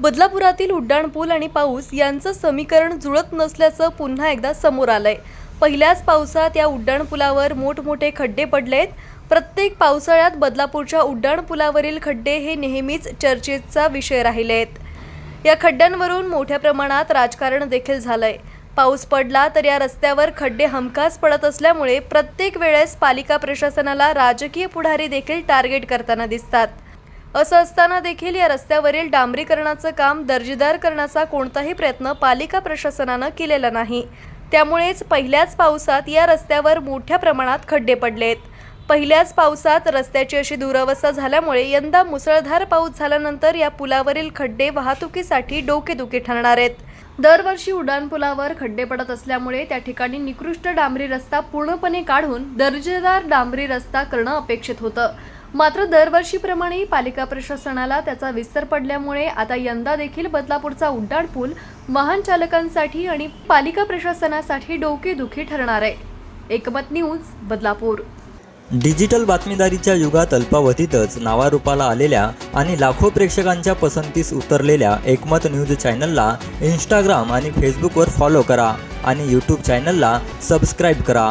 बदलापुरातील उड्डाणपूल आणि पाऊस यांचं समीकरण जुळत नसल्याचं पुन्हा एकदा समोर आलंय. पहिल्याच पावसात या उड्डाणपुलावर मोठमोठे खड्डे पडलेत. प्रत्येक पावसाळ्यात बदलापूरच्या उड्डाणपुलावरील खड्डे हे नेहमीच चर्चेचा विषय राहिलेत या खड्ड्यांवरून मोठ्या प्रमाणात राजकारण देखील झालंय. पाऊस पडला तर या रस्त्यावर खड्डे हमखास पडत असल्यामुळे प्रत्येक वेळेस पालिका प्रशासनाला राजकीय पुढारी देखील टार्गेट करताना दिसतात. असं असताना देखील या रस्त्यावरील डांबरीकरणाचं काम दर्जेदार करण्याचा कोणताही प्रयत्न पालिका प्रशासनानं केलेला नाही. त्यामुळेच पहिल्याच पावसात या रस्त्यावर मोठ्या प्रमाणात खड्डे पडलेत. पहिल्याच पावसात रस्त्याची अशी दुरावस्था झाल्यामुळे यंदा मुसळधार पाऊस झाल्यानंतर या पुलावरील खड्डे वाहतुकीसाठी डोकेदुखी ठरणार आहेत. दरवर्षी उड्डाणपुलावर खड्डे पडत असल्यामुळे त्या ठिकाणी निकृष्ट डांबरी रस्ता पूर्णपणे काढून दर्जेदार डांबरी रस्ता करणं अपेक्षित होतं. मात्र दरवर्षीप्रमाणे पालिका प्रशासनाला त्याचा विस्तार पडल्यामुळे आता यंदा देखील बदलापूरचा उड्डाणपूल वाहन चालकांसाठी आणि पालिका प्रशासनासाठी डोकेदुखी ठरणार आहे. एकमत न्यूज बदलापूर. डिजिटल बातमीदारीच्या युगात अल्पावधीतच नावारूपाला आलेल्या आणि लाखो प्रेक्षकांच्या पसंतीस उतरलेल्या एकमत न्यूज चॅनलला इंस्टाग्राम आणि फेसबुकवर फॉलो करा आणि यूट्यूब चॅनलला सबस्क्राईब करा.